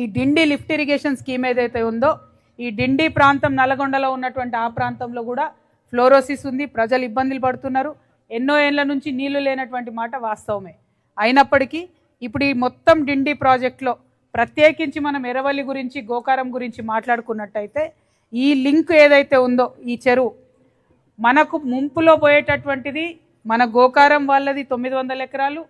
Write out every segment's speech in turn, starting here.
ఈ డిండి lift irrigation scheme ఏదైతే ఉందో ఈ డిండి ప్రాంతం నల్గొండలో ఉన్నటువంటి ఆ ప్రాంతంలో కూడా ఫ్లోరోసిస్ ఉంది. ప్రజలు ఇబ్బందులు పడుతున్నారు. ఎన్నో ఏళ్ళ నుంచి నీళ్ళు లేనటువంటి మాట వాస్తవమే. అయినప్పటికీ ఇప్పుడు ఈ మొత్తం డిండి ప్రాజెక్ట్లో ప్రత్యేకించి మనం ఎరవల్లి గురించి గోకారం గురించి మాట్లాడుకున్నట్టయితే ఈ లింక్ ఏదైతే ఉందో ఈ చెరువు మనకు ముంపులో పోయేటటువంటిది మన గోకారం వాళ్ళది తొమ్మిది వందల ఎకరాలు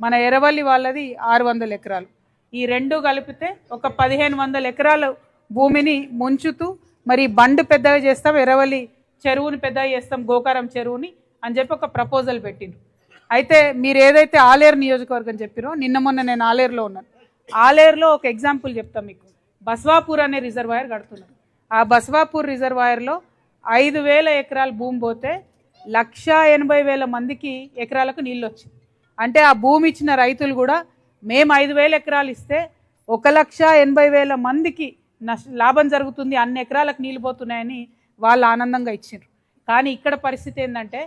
మన ఎరవల్లి వాళ్ళది ఆరు వందల ఎకరాలు. ఈ రెండు కలిపితే ఒక పదిహేను వందల ఎకరాలు భూమిని ముంచుతూ మరి బండ్ పెద్దగా చేస్తాం ఎరవలి చెరువుని పెద్దగా చేస్తాం గోకారం చెరువుని అని చెప్పి ఒక ప్రపోజల్ పెట్టిండ్రు. అయితే మీరు ఏదైతే ఆలేరు నియోజకవర్గం చెప్పిరో నిన్న మొన్న నేను ఆలేరులో ఉన్నాను. ఆలేరులో ఒక ఎగ్జాంపుల్ చెప్తాం మీకు. బస్వాపూర్ అనే రిజర్వాయర్ కడుతున్నారు ఆ బస్వాపూర్ రిజర్వాయర్లో ఐదు వేల ఎకరాల భూమి పోతే లక్ష ఎనభై వేల మందికి ఎకరాలకు నీళ్ళు వచ్చింది. అంటే ఆ భూమి ఇచ్చిన రైతులు కూడా మేము ఐదు వేల ఎకరాలు ఇస్తే ఒక లక్ష ఎనభై వేల మందికి నష్ట లాభం జరుగుతుంది అన్ని ఎకరాలకు నీళ్ళు పోతున్నాయని వాళ్ళు ఆనందంగా ఇచ్చిండ్రు. కానీ ఇక్కడ పరిస్థితి ఏంటంటే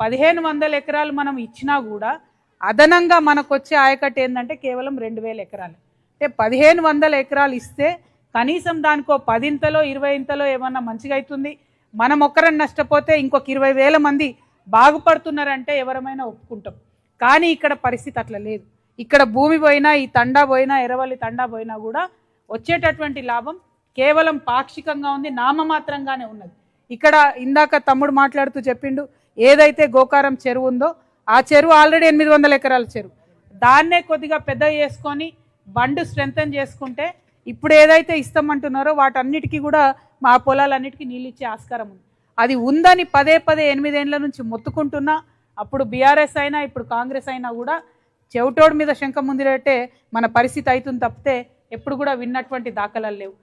పదిహేను వందల ఎకరాలు మనం ఇచ్చినా కూడా అదనంగా మనకు వచ్చే ఆయకట్టు ఏంటంటే కేవలం రెండు వేల ఎకరాలు. అంటే పదిహేను వందల ఎకరాలు ఇస్తే కనీసం దానికో పదింతలో ఇరవై ఇంతలో ఏమన్నా మంచిగా అవుతుంది మనం ఒక్కరని నష్టపోతే ఇంకొక ఇరవై వేల మంది బాగుపడుతున్నారంటే ఎవరమైనా ఒప్పుకుంటాం. కానీ ఇక్కడ పరిస్థితి అట్లా లేదు. ఇక్కడ భూమి పోయినా ఈ తండా పోయినా ఎరవల్లి తండా పోయినా కూడా వచ్చేటటువంటి లాభం కేవలం పాక్షికంగా ఉంది నామమాత్రంగానే ఉన్నది. ఇక్కడ ఇందాక తమ్ముడు మాట్లాడుతూ చెప్పిండు ఏదైతే గోకారం చెరువు ఉందో ఆ చెరువు ఆల్రెడీ ఎనిమిది వందల ఎకరాల చెరువు. దాన్నే కొద్దిగా పెద్ద చేసుకొని బండు స్ట్రెంగ్తన్ చేసుకుంటే ఇప్పుడు ఏదైతే ఇస్తామంటున్నారో వాటన్నిటికీ కూడా మా పొలాలన్నిటికీ నీళ్ళు ఇచ్చే ఆస్కారం ఉంది. అది ఉందని పదే పదే ఎనిమిదేండ్ల నుంచి మొత్తుకుంటున్నా అప్పుడు బీఆర్ఎస్ అయినా ఇప్పుడు కాంగ్రెస్ అయినా కూడా చెవిటోడి మీద శంఖం ముందిరట్టే మన పరిస్థితి అవుతుంది తప్పితే ఎప్పుడు కూడా విన్నటువంటి దాఖలాలు లేవు.